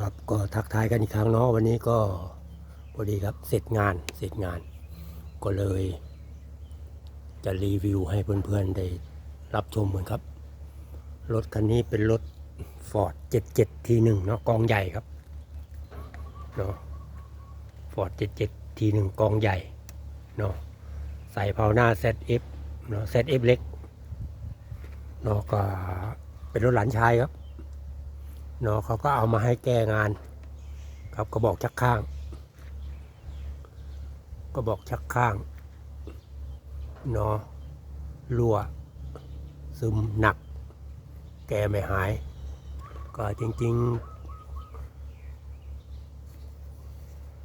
ครับก็ทักทายกันอีกครั้งเนาะวันนี้ก็พอดีครับเสร็จงานเสร็จงาน ก็เลย จะรีวิวให้เพื่อนๆได้รับชมเหมือนครับ รถคันนี้เป็นรถ Ford 77 T1 เนาะกองใหญ่ครับเนาะ Ford 77 T1 กองใหญ่เนาะใส่เผาหน้า ZF เนาะ ZF เล็กเนาะก็เป็นรถหลานชายครับ เนาะเขาก็เอามาให้แก้งาน ครับก็บอกชักข้างก็บอกชักข้างเนาะรั่ว ซึมหนัก แก้ไม่หาย ก็จริง ๆ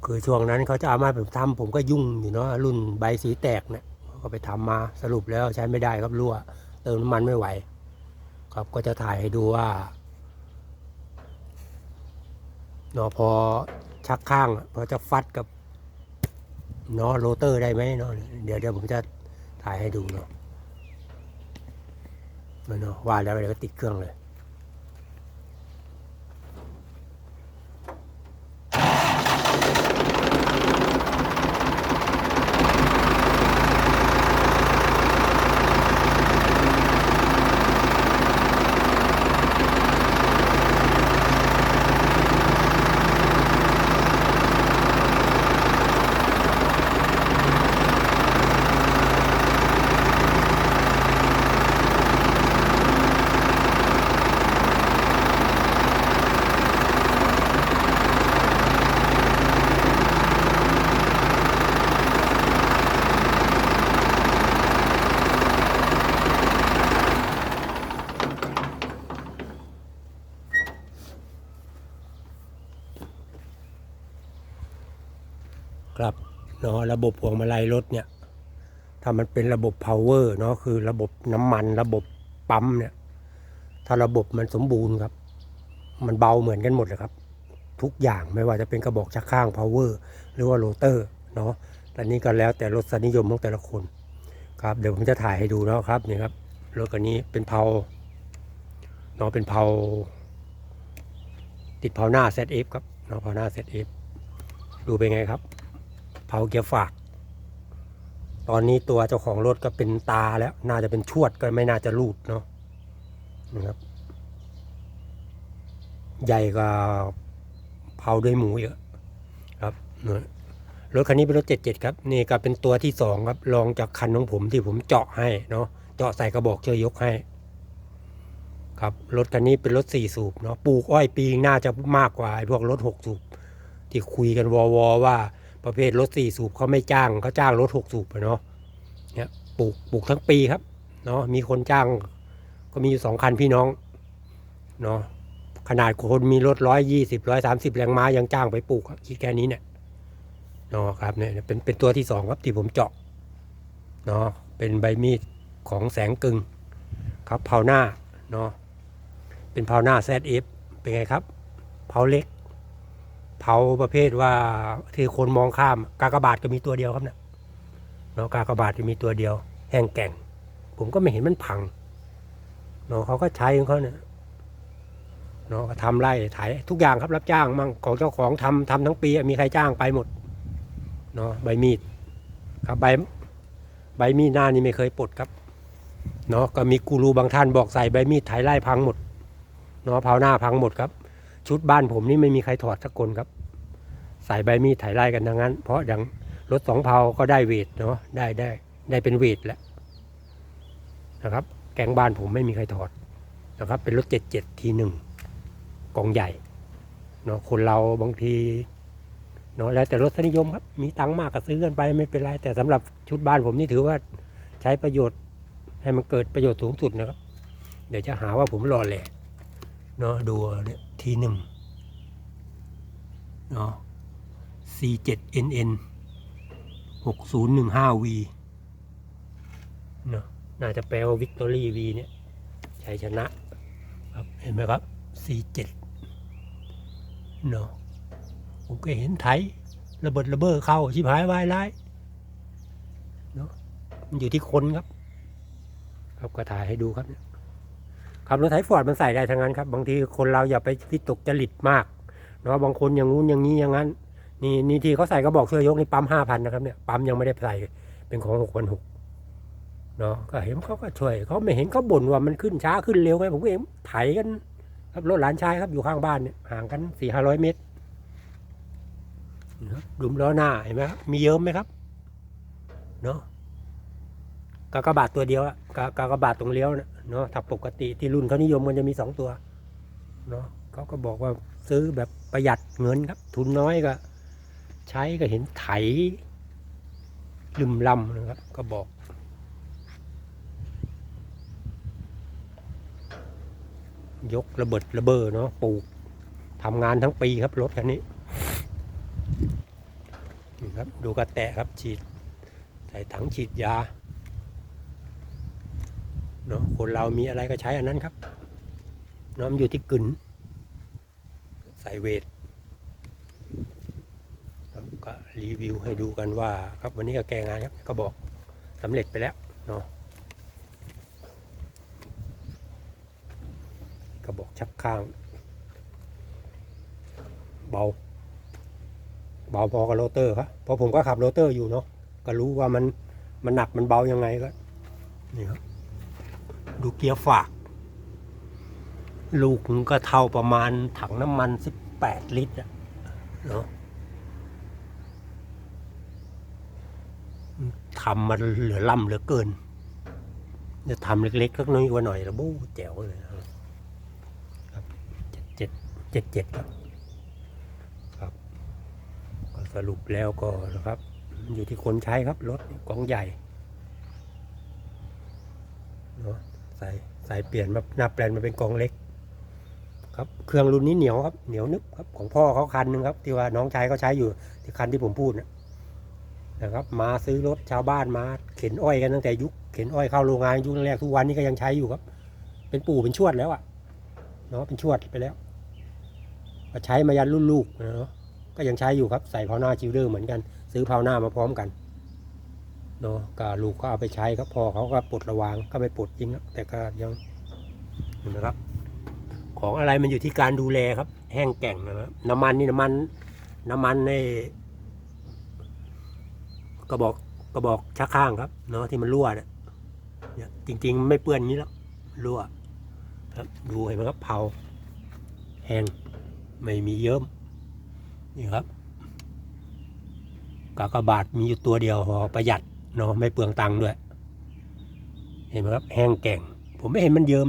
คือช่วงนั้นเขาจะเอามาผมทำผมก็ยุ่งอยู่เนาะรุ่นใบสีแตกเนี่ยเขาก็ไปทำมาสรุปแล้วใช้ไม่ได้ครับรั่ว เติมน้ำมันไม่ไหว ครับก็จะถ่ายให้ดูว่า เนาะพอชักข้างพอจะฟัดกับเนาะโรเตอร์ได้ไหมเนาะเดี๋ยวเดี๋ยวผมจะถ่ายให้ดูเนาะเนาะว่าแล้วเดี๋ยวก็ติดเครื่องเลย ครับเนาะระบบพวงมาลัยรถเนี่ยถ้ามันเป็นระบบ power เนาะคือระบบน้ำมันระบบปั๊มเนี่ยถ้าระบบมันสมบูรณ์ครับ มันเบาเหมือนกันหมดเลยครับ ทุกอย่างไม่ว่าจะเป็นกระบอกชักข้าง power หรือว่าโรเตอร์เนาะแต่นี้ก็แล้วแต่รสนิยมของแต่ละคนครับเดี๋ยวผมจะถ่ายให้ดูเนาะครับนี่ครับรถคันนี้เป็นเพาเนาะเป็นเพาติดเพาหน้า ZF ครับเนาะเพาหน้า ZF ดูเป็นไงครับ ผาเกียร์ฝาก ตอนนี้ตัวเจ้าของรถก็เป็นตาแล้ว น่าจะเป็นชวดก็ไม่น่าจะรูดเนาะนะครับ ใหญ่กว่าเผาด้วยหมูเยอะครับเนี่ยรถคันนี้เป็นรถ77ครับ นี่ก็เป็นตัวที่สองครับรองจากคันของผมที่ผมเจาะให้เนาะเจาะใส่กระบอกเชยยกให้ ครับรถคันนี้เป็นรถสี่สูบเนาะปลูกอ้อยปีงน่าจะมากกว่าพวกรถหกสูบที่คุยกันวอวอว่า ประเภทรถสี่สูบเขาไม่จ้างเขาจ้างรถหกสูบอะเนาะเนี่ยปลูกปลูกทั้งปีครับ เนาะมีคนจ้าง ก็มีอยู่สองคันพี่น้องเนาะขนาดคนมีรถร้อยยี่สิบร้อยสามสิบแรงม้ายังจ้างไปปลูกคิดแค่นี้เนี่ยเนาะครับเนี่ยเป็นเป็นตัวที่สองครับที่ผมเจาะเนาะเป็นใบมีดของแสงกึงครับเผาหน้าเนาะเป็นเผาหน้าแซดเอฟเป็นไงครับเผาเล็ก เผาประเภทว่าที่คนมองข้าม กากบาทก็มีตัวเดียวครับเนี่ยเนาะกากบาทจะมีตัวเดียว แห้งแก่ง ผมก็ไม่เห็นมันพังเนาะเขาก็ใช้ของเขาเนี่ยเนาะทำไร่ไถทุกอย่างครับรับจ้างมั่งของเจ้าของทำทำทั้งปีมีใครจ้างไปหมดเนาะใบมีดครับใบใบมีดหน้านี่ไม่เคยปลดครับเนาะก็มีกูรูบางท่านบอกใส่ใบมีดไถไร่พังหมดเนาะเผาหน้าพังหมดครับ ชุดบ้านผมนี่ไม่มีใครถอดสักคนครับ ใส่ใบมีดไถไล่กันทั้งนั้น เพราะอย่างรถสองเพาก็ได้เวทเนาะได้ได้ได้เป็นเวทแล้วนะครับ แกงบ้านผมไม่มีใครถอดนะครับ เป็นรถเจ็ดเจ็ดทีหนึ่งกองใหญ่เนาะคนเราบางทีเนาะแล้วแต่รถนิยมครับ มีตังค์มากก็ซื้อกันไปไม่เป็นไร แต่สำหรับชุดบ้านผมนี่ถือว่าใช้ประโยชน์ให้มันเกิดประโยชน์สูงสุดนะครับ เดี๋ยวจะหาว่าผมรอแหละ เนาะดูเนี่ยทีหนึ่งเนาะ C7NN 6015V เนาะน่าจะแปลว่า Victory V เนี่ยชัยชนะครับเห็นไหมครับ C7 เนาะผมก็เห็นไทยระเบิดระเบ้อเข้า ชิบหายวายร้ายเนาะมันอยู่ที่คนครับ ครับก็ถ่ายให้ดูครับ ครับรถไถฟอร์ดมันใส่ได้ทั้งนั้นครับ บางทีคนเราอย่าไปวิตกจริตมากเนาะบางคนอย่างงู้นอย่างนี้อย่างนั้น นี่นี่ที่เขาใส่กระบอกช่วยยกนี่ปั๊มห้าพันนะครับเนี่ยปั๊มยังไม่ได้ใส่เป็นของหกพันหกเนาะก็เห็นเขาก็ช่วยเขาไม่เห็นเขาบ่นว่ามันขึ้นช้าขึ้นเร็วไงผมก็เห็นไถกัน ครับรถหลานชายครับอยู่ข้างบ้านเนี่ยห่างกันสี่ห้าร้อยเมตรนะดุมล้อหน้าเห็นไหมครับมีเยิ้มไหมครับเนาะกากบาทตัวเดียวอะกากากบาทตรงเลี้ยวนะ เนาะถ้าปกติที่รุ่นเขานิยมมันจะมีสองตัวเนาะเขาก็บอกว่าซื้อแบบประหยัดเงินครับ ทุนน้อยก็ ใช้ก็เห็นไถลืมลำนะครับ ก็บอก ยกระเบิดระเบ้อเนาะปลูกทำงานทั้งปีครับรถคันนี้ครับดูกระแตะครับฉีด ใส่ถังฉีดยา เนาะคนเรามีอะไรก็ใช้อันนั้นครับนาะมันอยู่ที่กึนใส่เวทก็รีวิวให้ดูกันว่าครับวันนี้ก็แก้งานครับก็บอกสำเร็จไปแล้วเนาะกระบอกชักข้าง เบา เบาพอกับโรเตอร์ครับเพราะผมก็ขับโรเตอร์อยู่เนาะก็รู้ว่ามันมันหนักมันเบายังไงก็นี่ครับ ดูเกียร์ฝาก ลูกมันก็เท่าประมาณถังน้ำมันสิบแปดลิตรอะเนาะทำมันเหลือล่ำเหลือเกิน จะทำเล็กๆสักน้อยกว่าหน่อยแล้วบู้แจ๋วเลยนะเจ็ดเจ็ดเจ็ดครับครับก็สรุปแล้วก็นะครับมันอยู่ที่คนใช้ครับ รถกองใหญ่เนาะใส่ใส่เปลี่ยนมาหน้าแปลนมาเป็นกองเล็ก ครับ เครื่องรุ่นนี้เหนียวครับเหนียวนึบครับของพ่อเขาคันหนึงครับ ที่ว่าน้องชายเขาใช้อยู่ที่คันที่ผมพูดนะนะครับ มาซื้อรถชาวบ้านมาเข็นอ้อยกันตั้งแต่ยุคเข็นอ้อยเข้าโรงงานยุคแรกทุกวันนี้ก็ยังใช้อยู่ครับ เป็นปู่เป็นชวดแล้วอะเนาะเป็นชวดไปแล้วก็ใช้มายันรุ่นลูกเนาะก็ยังใช้อยู่ครับใส่พาวหน้าจิวเดอร์เหมือนกัน ซื้อพาวหน้ามาพร้อมกัน เนาะก็ลูกก็เอาไปใช้ครับพอเขาก็ปลดระวางก็ไม่ปลดจริงนะแต่ก็ยังนไหมครับ ของอะไรมันอยู่ที่การดูแลครับ แห้งแก่งนะครับน้ำมันนี่น้ำมัน น้ำมันในกระบอกกระบอกชักข้างครับเนาะที่มันรั่วเนี่ยเนี่ยจริง ๆ ไม่เปื้อนนี้แล้วรั่วครับดูเห็นไหมครับเผาแห้งไม่มีเยิ้มนี่ครับกากบาทมีอยู่ตัวเดียวพอประหยัด เนาะไม่เปลืองตังค์ด้วย เห็นไหมครับ แห้งแก่ง ผมไม่เห็นมันเยิม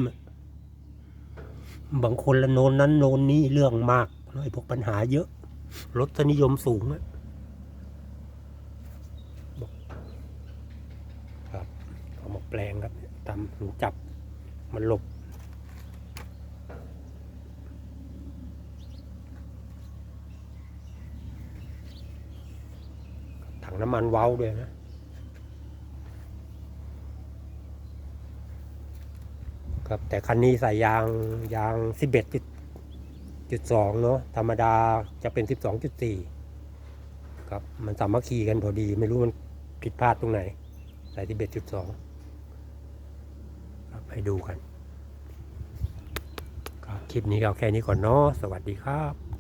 บางคนละโนนนั้นโนนนี้เรื่องมากไอ้พวกปัญหาเยอะรสนิยมสูงอะครับเอามาแปลงครับทำถึงจับมันหลบถังน้ำมันเว้าด้วยนะ ครับ แต่คันนี้ใส่ยางยางสิบเอ็ดจุดสองเนาะธรรมดาจะเป็นสิบสองจุดสี่ครับ มันสามัคคีกันพอดี ไม่รู้มันผิดพลาดตรงไหน ใส่ที่เบ็ดจุดสองครับให้ดูกัน ครับ คลิปนี้ก็เอาแค่นี้ก่อนเนาะสวัสดีครับ